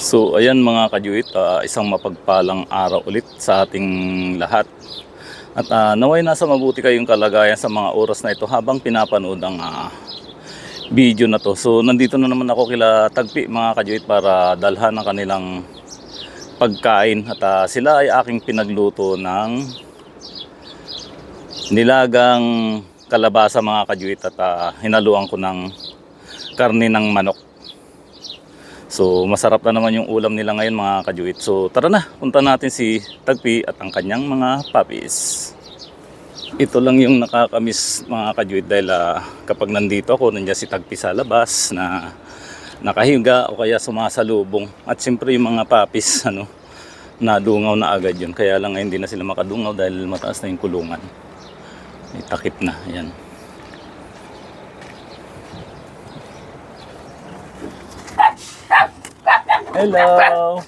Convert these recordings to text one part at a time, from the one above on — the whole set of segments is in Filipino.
So ayan mga kajuit, ah, isang mapagpalang araw ulit sa ating lahat. At ah, naway nasa mabuti kayong kalagayan sa mga oras na ito habang pinapanood ang ah, video na to. So nandito na naman ako kila Tagpi mga kajuit para dalhan ang kanilang pagkain. At ah, sila ay aking pinagluto ng nilagang kalabasa mga kajuit at ah, hinaluan ko ng karne ng manok. So masarap na naman yung ulam nila ngayon mga kajuit. So tara na, punta natin si Tagpi at ang kanyang mga puppies. Ito lang yung nakakamiss mga kajuit dahil ah, kapag nandito ako, nandiyan si Tagpi sa labas na nakahiga o kaya sumasalubong. At siyempre yung mga puppies, ano, nadungaw na agad yun. Kaya lang ngayon hindi na sila makadungaw dahil mataas na yung kulungan. May takip na, yan. Hello!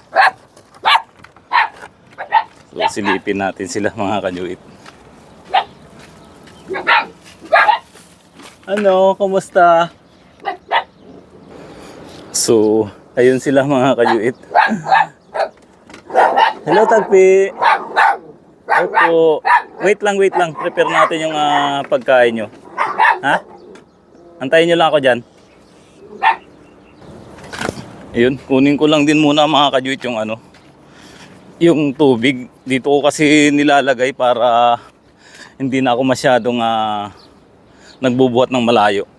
So silipin natin sila mga kajuit. Ano, kumusta? So, ayun sila mga kajuit. Hello, Tagpi. Opo. Wait lang, wait lang. Prepare natin yung ah, pagkain nyo. Ha? Antayin nyo lang ako dyan. Ayun, kunin ko lang din muna mga kajuit yung ano, yung tubig. Dito ko kasi nilalagay para hindi na ako masyadong ah, nagbubuhat ng malayo.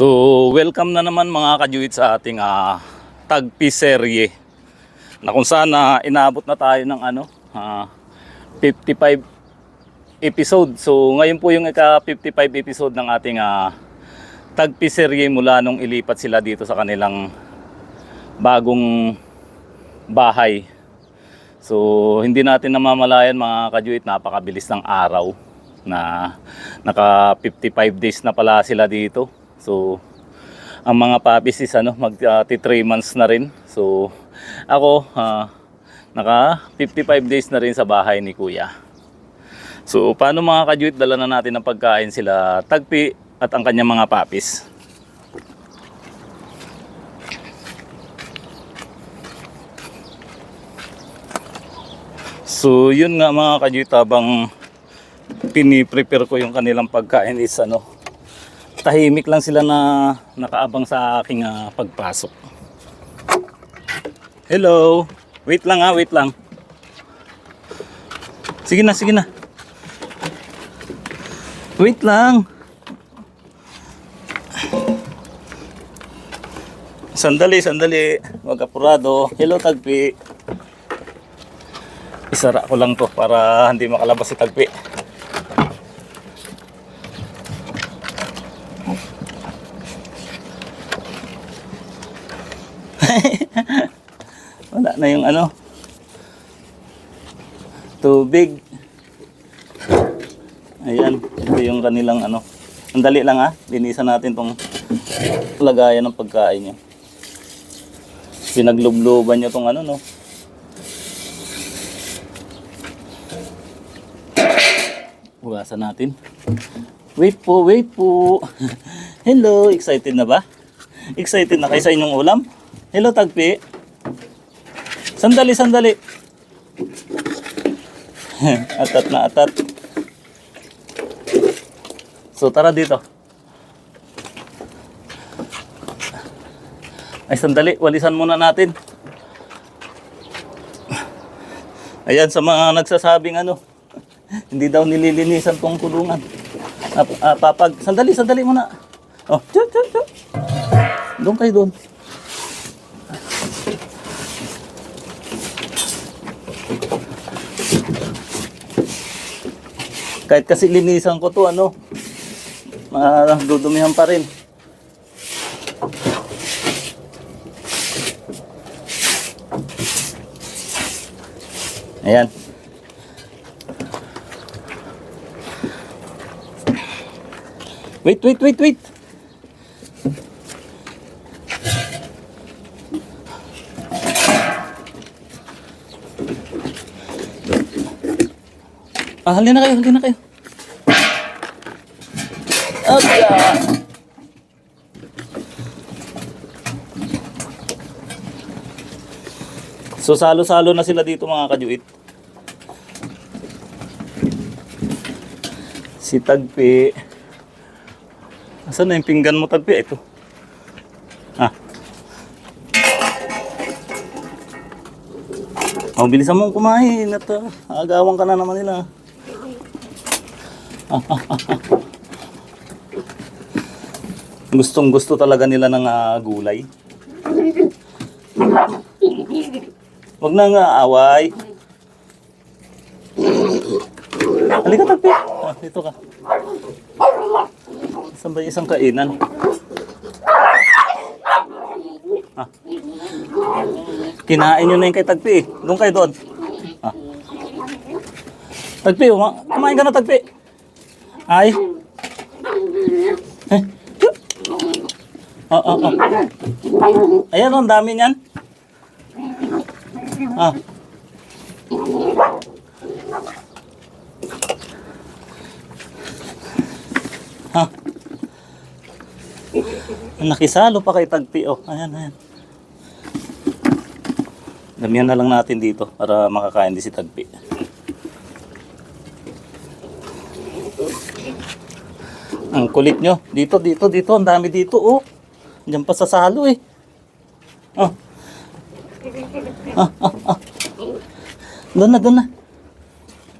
So, welcome na naman mga kajuit sa ating ah, tagpiserye na kung saan ah, inaabot na tayo ng ano, ah, 55 episode. So, ngayon po yung ika-55 episode ng ating ah, tagpiserye mula nung ilipat sila dito sa kanilang bagong bahay. So, hindi natin namamalayan mga kajuit, napakabilis ng araw na naka 55 days na pala sila dito. So, ang mga puppies is ano, mag 3 months na rin. So, ako, ah, naka 55 days na rin sa bahay ni Kuya. So, paano mga kajuit, dala na natin ng pagkain sila Tagpi at ang kanyang mga puppies. So, yun nga mga kajuit, habang piniprepare ko yung kanilang pagkain is ano, tahimik lang sila na nakaabang sa aking ah, pagpasok. Hello. Wait lang ha, wait lang. Sige na, sige na. Wait lang. Sandali, sandali. Huwag apurado. Hello, Tagpi. Isara ko lang to para hindi makalabas si Tagpi. Wala na yung ano. Tubig. Ayan, ito yung kanilang ano. Ang dali lang ha, linisan natin tong lagayan ng pagkain nyo. Pinaglubluban nyo tong ano no. Hugasan natin. Wait po, wait po. Hello, excited na ba? Excited na kayo sa inyong ulam? Hello, Tagpi. Sandali, sandali. atat na atat. So, tara dito. Ay, sandali. Walisan muna natin. Ayan, sa mga nagsasabing ano, hindi daw nililinisan tong kulungan. Ah, ah, papag, sandali, sandali muna. Oh, tiyot, tiyot, tiyot. Doon kayo doon. Kahit kasi linisan ko to ano, madudumihan pa rin. Ayan. Wait, wait, wait, wait. Ah, halina na kayo, halina na kayo. Okay. So salo-salo na sila dito mga kajuit. Si Tagpi. Asan na yung pinggan mo Tagpi? Ito. Ah. Oh, bilisan mo kumain at uh, agawan ka na naman nila. Gustong gusto talaga nila ng ah, gulay. Huwag na nga away. Halika tagpi. Ah, dito ka. Saan ba isang kainan? Ah. Kinain nyo na yung kay Tagpi. Doon kayo doon. Ah. Tagpi, uma- kumain ka na Tagpi. Ay. Eh. Oh, oh, oh. Ayan, oh, ang dami niyan. Ah. Ha? Nakisalo pa kay Tagpi. Oh, ayan, ayan. Damihan na lang natin dito para makakain din si Tagpi. Ang kulit nyo. Dito, dito, dito. Ang dami dito, oh. Diyan pa sa salo, eh. Oh. Ah, ah, ah. Doon na, doon na.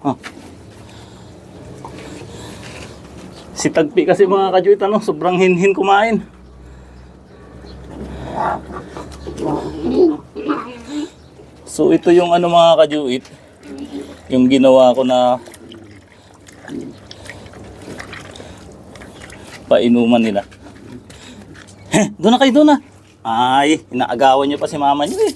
Oh. Si Tagpi kasi mga kajuit, ano, sobrang hinhin kumain. So ito yung ano mga kajuit, yung ginawa ko na painuman nila. Heh, doon na kayo doon na. Ay, inaagawan niyo pa si mama niyo eh.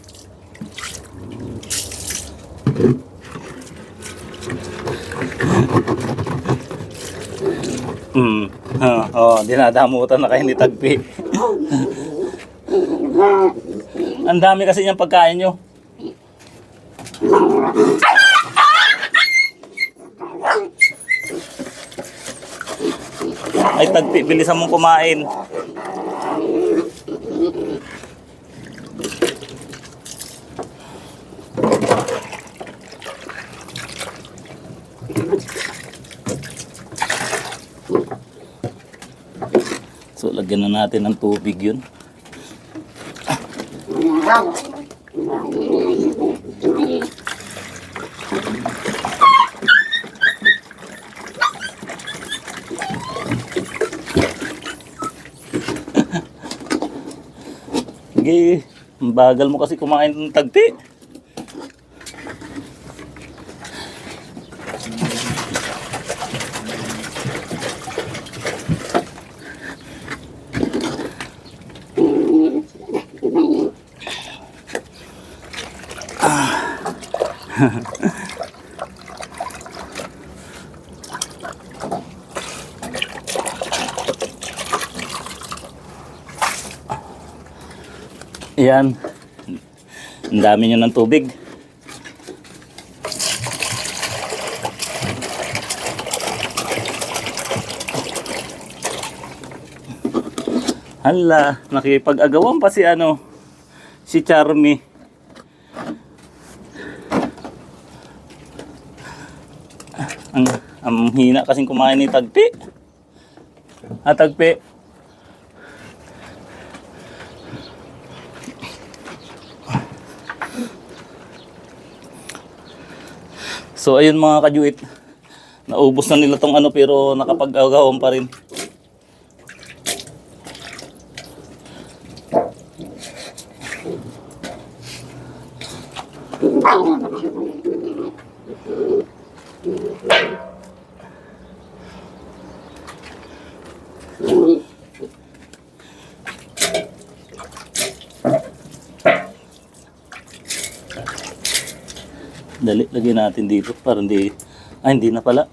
Hmm. Oh, oh, dinadamutan na kayo ni Tagpi. Ang dami kasi niyang pagkain nyo. Ay, Tagpi, bilisan mong kumain. So, lagyan na natin ng tubig yun. Sige, bagal mo kasi kumain ng tagpi. Yan. Ang dami nyo ng tubig. Hala, nakipag-agawan pa si ano, si Charmy. Ang, ang hina kasing kumain ni Tagpi. Ah, Tagpi. So ayun mga kajuit, naubos na nila tong ano pero nakapag-agawan pa rin. Thank you. Dali, lagyan natin dito para hindi, ah hindi na pala.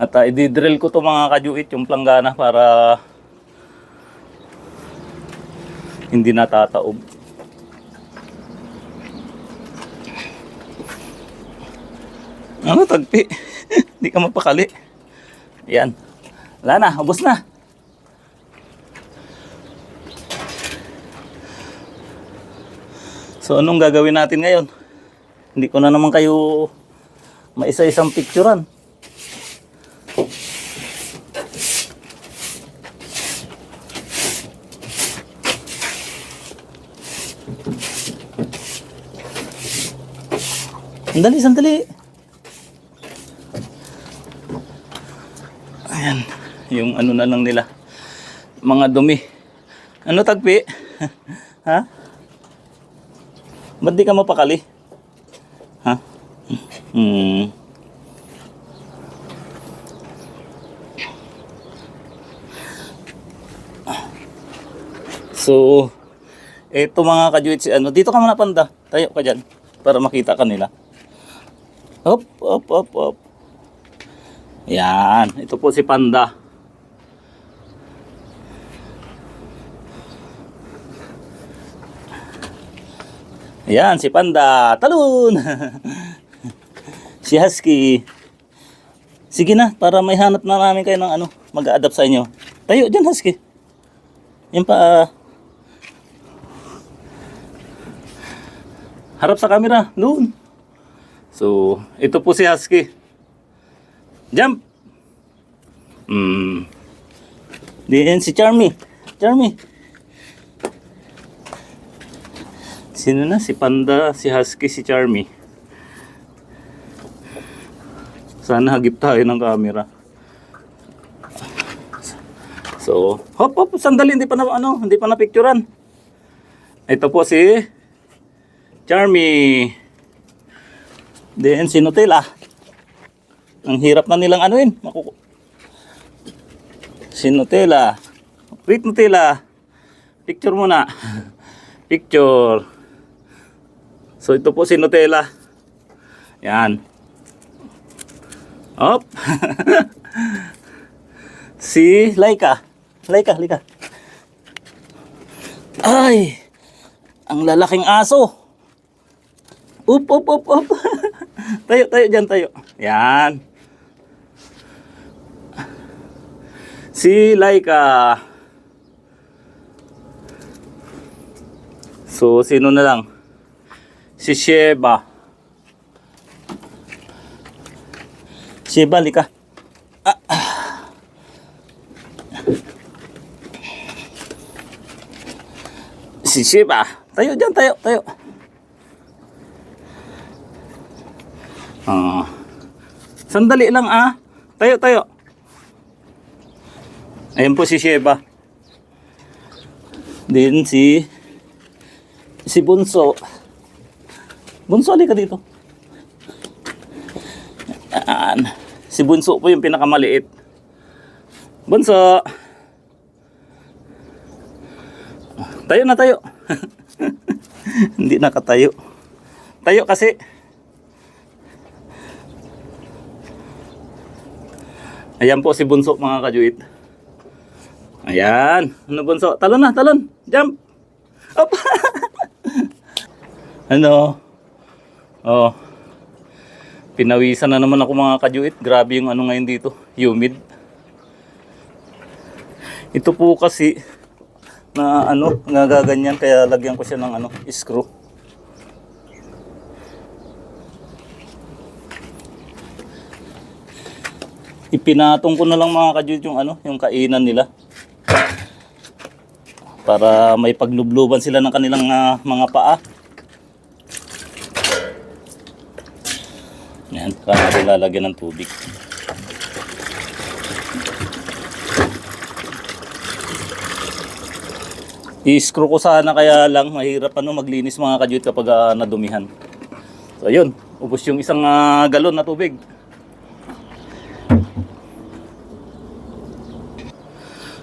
At uh, i-drill ko to mga kajuit yung planggana para hindi natataob. Ano tagpi? Hindi ka mapakali. Yan. Wala na, ubos na. So anong gagawin natin ngayon? Hindi ko na naman kayo maisa-isang picturean. Sandali, sandali. Ayan, yung ano na lang nila. Mga dumi. Ano tagpi? ha? Ba't di ka mapakali? Ha? Hmm. So, eto mga kajuit si ano, dito ka muna panda. Tayo ka dyan para makita ka nila. Hop, hop, hop, hop. Yan, ito po si Panda. Yan, si Panda. Talon! si Husky. Sige na, para may hanap na namin kayo ng ano, mag-a-adapt sa inyo. Tayo dyan, Husky. Yan pa. ah. harap sa camera. Doon. So, ito po si Husky. Jump! Hmm. Diyan si Charmy. Charmy. Sino na? Si Panda, si Husky, si Charmy. Sana hagip tayo ng camera. So, hop hop, sandali, hindi pa na, ano, hindi pa na picturean. Ito po si Charmy. Then si Nutella. Ang hirap na nilang anuin. Makuku si Nutella. Wait Nutella. Picture muna. Picture. So ito po si Nutella. Yan. Op. si Laika. Laika, Laika. Ay! Ang lalaking aso. Up, up, up, up. tayo, tayo dyan, tayo. Yan. Si Laika. So, sino na lang? Si Sheba. Sheba, lika. Ah. Si Sheba. Tayo tayo, tayo. Ah. Sandali lang ah. Tayo, tayo. Ayan po si Sheba. Din si si Bunso. Bunso, ka dito. Ayan. Si Bunso po yung pinakamaliit. Bunso. Tayo na tayo. Hindi nakatayo. Tayo kasi. Ayan po si Bunso mga kajuit. Ayan. Ano Bunso? Talon na, talon. Jump. Up. ano? Oh. Pinawisan na naman ako mga kajuit. Grabe yung ano ngayon dito. Humid. Ito po kasi na ano, nagaganyan kaya lagyan ko siya ng ano, screw. Ipinatong ko na lang mga kajuit yung ano, yung kainan nila. Para may paglubluban sila ng kanilang ah, mga paa. Yan, para natin lalagyan ng tubig. I-screw ko sana kaya lang mahirap ano maglinis mga kajuit kapag ah, nadumihan. So ayun, ubos yung isang ah, galon na tubig.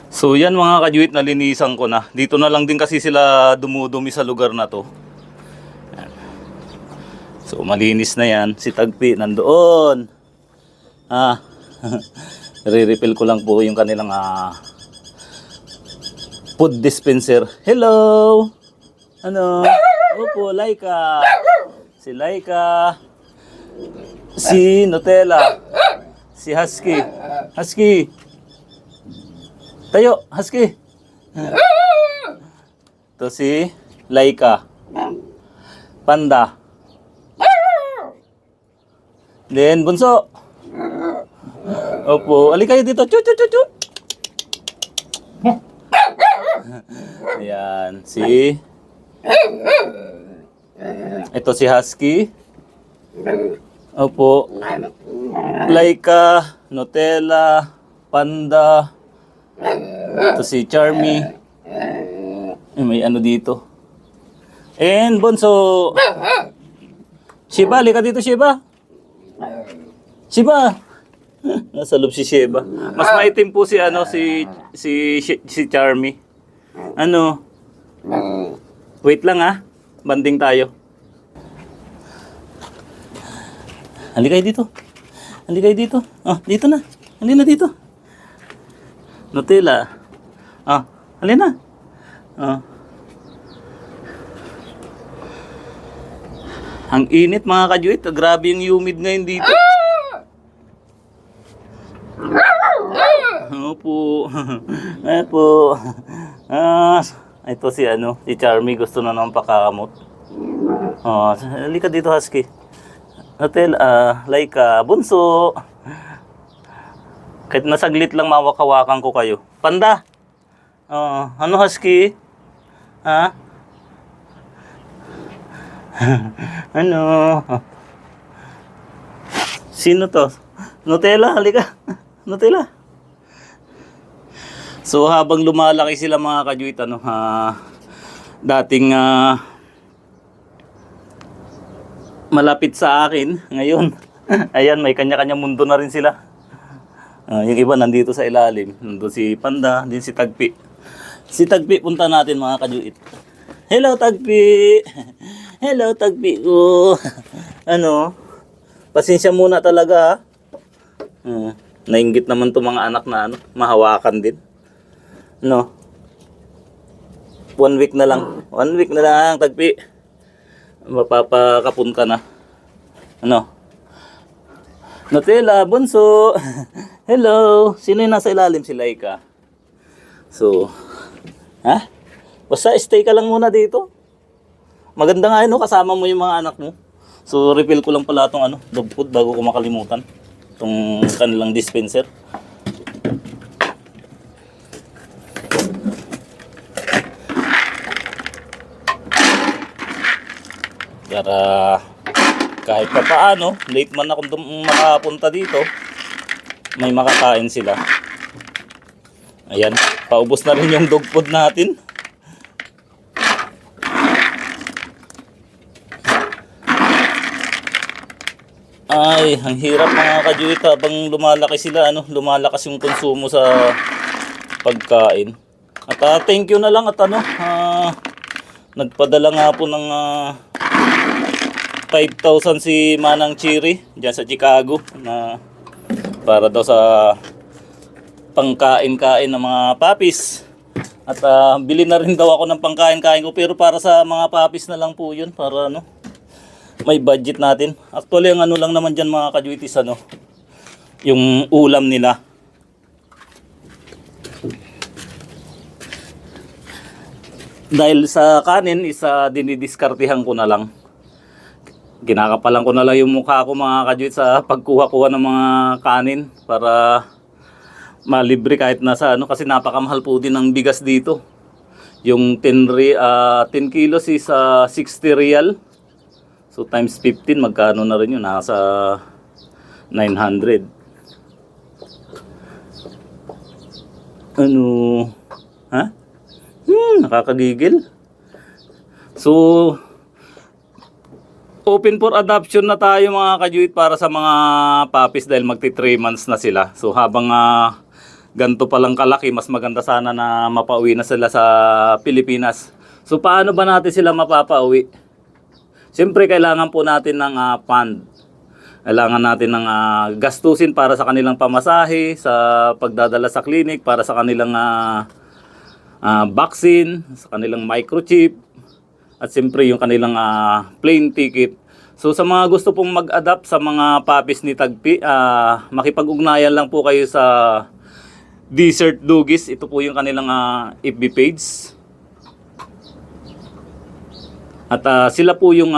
So yan mga kajuit nalinisan ko na. Dito na lang din kasi sila dumudumi sa lugar na to. So malinis na yan. Si Tagpi nandoon. Ah. Re-refill ko lang po yung kanilang ah, food dispenser. Hello. Ano? Opo, Laika. Si Laika. Si Nutella. Si Husky. Husky. Tayo, Husky. Ito si Laika. Panda. Then, bunso. Opo, ali kayo dito. Chu, chu, chu, chu. Ayan, si... Ito si Husky. Opo. Laika, Nutella, Panda. Ito si Charmy. May ano dito. And Bonso. Shiba, lika dito Shiba. Shiba. Nasa loob si Shiba. Mas maitim po si ano si si si, si Charmy. Ano? Wait lang ah. Banding tayo. Halika kayo dito. Halika kayo dito. Ah, dito na. Halika na dito. Nutella. Ah, halika na. Ah. Ang init mga kajuit. Grabe yung humid ngayon dito. Opo. Opo. Ah, ito si ano, si Charmy gusto na naman pakakamot. Oh, halika dito Husky. Hotel, ah, Laika, bunso. Kahit nasaglit lang mawakawakan ko kayo. Panda. Oh, ano Husky? Ha? ano? Sino to? Nutella, halika. Nutella. So habang lumalaki sila mga kajuit, ano, ha, dating ah, malapit sa akin ngayon. Ayan, may kanya-kanya mundo na rin sila. Ah, yung iba nandito sa ilalim. Nandun si Panda, din si Tagpi. Si Tagpi, punta natin mga kajuit. Hello Tagpi! Hello Tagpi ko! ano? Pasensya muna talaga. Ah, nainggit naman to mga anak na ano, mahawakan din. No? One week na lang. One week na lang, Tagpi. Mapapakapun ka na. Ano? Nutella, bunso. Hello. Sino yung nasa ilalim? Si Laika. So, ha? Basta stay ka lang muna dito. Maganda nga yun, no? kasama mo yung mga anak mo. So, refill ko lang pala itong ano, dog food bago ko makalimutan. Itong kanilang dispenser. Para kahit pa paano, late man ako dum- makapunta dito, may makakain sila. Ayan, paubos na rin yung dog food natin. Ay, ang hirap mga kajuit habang lumalaki sila, ano, lumalakas yung konsumo sa pagkain. At ah, thank you na lang at ano, ah, nagpadala nga po ng ah, 5,000 si Manang Chiri diyan sa Chicago na para daw sa pangkain-kain ng mga papis. At ah, bili na rin daw ako ng pangkain-kain ko pero para sa mga papis na lang po 'yun para ano may budget natin. Actually ang ano lang naman diyan mga kajuitis ano yung ulam nila. Dahil sa kanin, isa dinidiskartihan ko na lang ginakapalan ko na lang yung mukha ko mga kajuit sa pagkuha-kuha ng mga kanin para malibre kahit nasa ano kasi napakamahal po din ng bigas dito. Yung 10, re, ah, 10 kilos is ah, 60 real. So times 15 magkano na rin yun nasa 900. Ano? Ha? Hmm, nakakagigil. So, open for adoption na tayo mga kajuit para sa mga puppies dahil magti 3 months na sila. So habang ah, ganito palang kalaki, mas maganda sana na mapauwi na sila sa Pilipinas. So paano ba natin sila mapapauwi? Siyempre, kailangan po natin ng ah, fund. Kailangan natin ng ah, gastusin para sa kanilang pamasahe, sa pagdadala sa clinic, para sa kanilang ah, ah, vaccine, sa kanilang microchip, at siyempre yung kanilang ah, plane ticket. So sa mga gusto pong mag-adapt sa mga puppies ni Tagpi, ah, makipag-ugnayan lang po kayo sa Desert Dugis. Ito po yung kanilang ah, FB page. At ah, sila po yung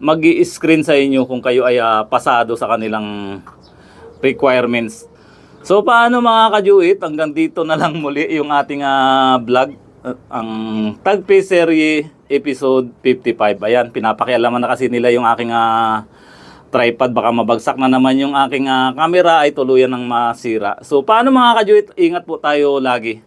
mag screen sa inyo kung kayo ay ah, pasado sa kanilang requirements. So paano mga kajuit, hanggang dito na lang muli yung ating ah, vlog. Uh, ang Tagpi Serie episode 55. Ayan, pinapakialaman na kasi nila yung aking ah, tripod. Baka mabagsak na naman yung aking ah, camera ay tuluyan ng masira. So paano mga kajuit, ingat po tayo lagi.